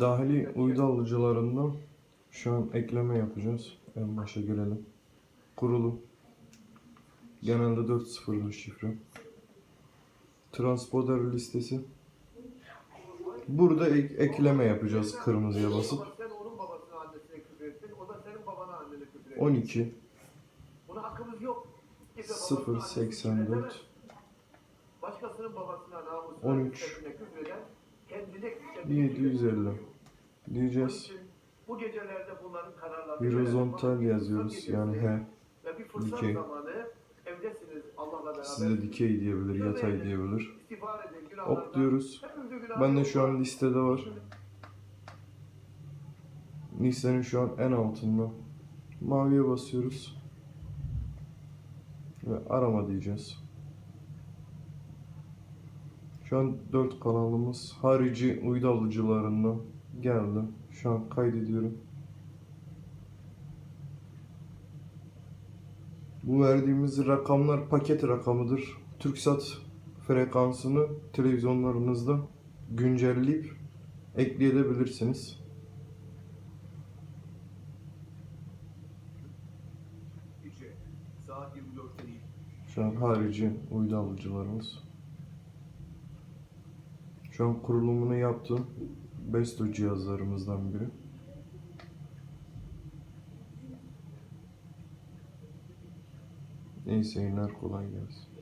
Dahili uydu alıcılarından şu an ekleme yapacağız. En başa girelim. Kurulum. Genelde 4 şifre. Transpoder listesi. Burada ek ekleme yapacağız kırmızıya basıp. 12 084 13 1750 diyeceğiz. Bu gecelerde bunların kararlarını Horizontal yazıyoruz yani he. Ve bir fırsat dikey. zamanı evdesiniz Allah'la beraber. Size dikey diyebilir, yatay diyebilir. Hop diyoruz. Ben de şu an listede var. Listenin şu an en altında. Maviye basıyoruz. Ve arama diyeceğiz. Şu an 4 kanalımız harici uydu alıcılarından geldi. Şu an kaydediyorum. Bu verdiğimiz rakamlar paket rakamıdır. TürkSat frekansını televizyonlarınızda güncelleyip ekleyebilirsiniz. İşte, saat 24'te değil. Şu an harici uydu alıcılarımız. Şu an kurulumunu yaptım. Besto cihazlarımızdan biri. İyi seyirler kolay gelsin.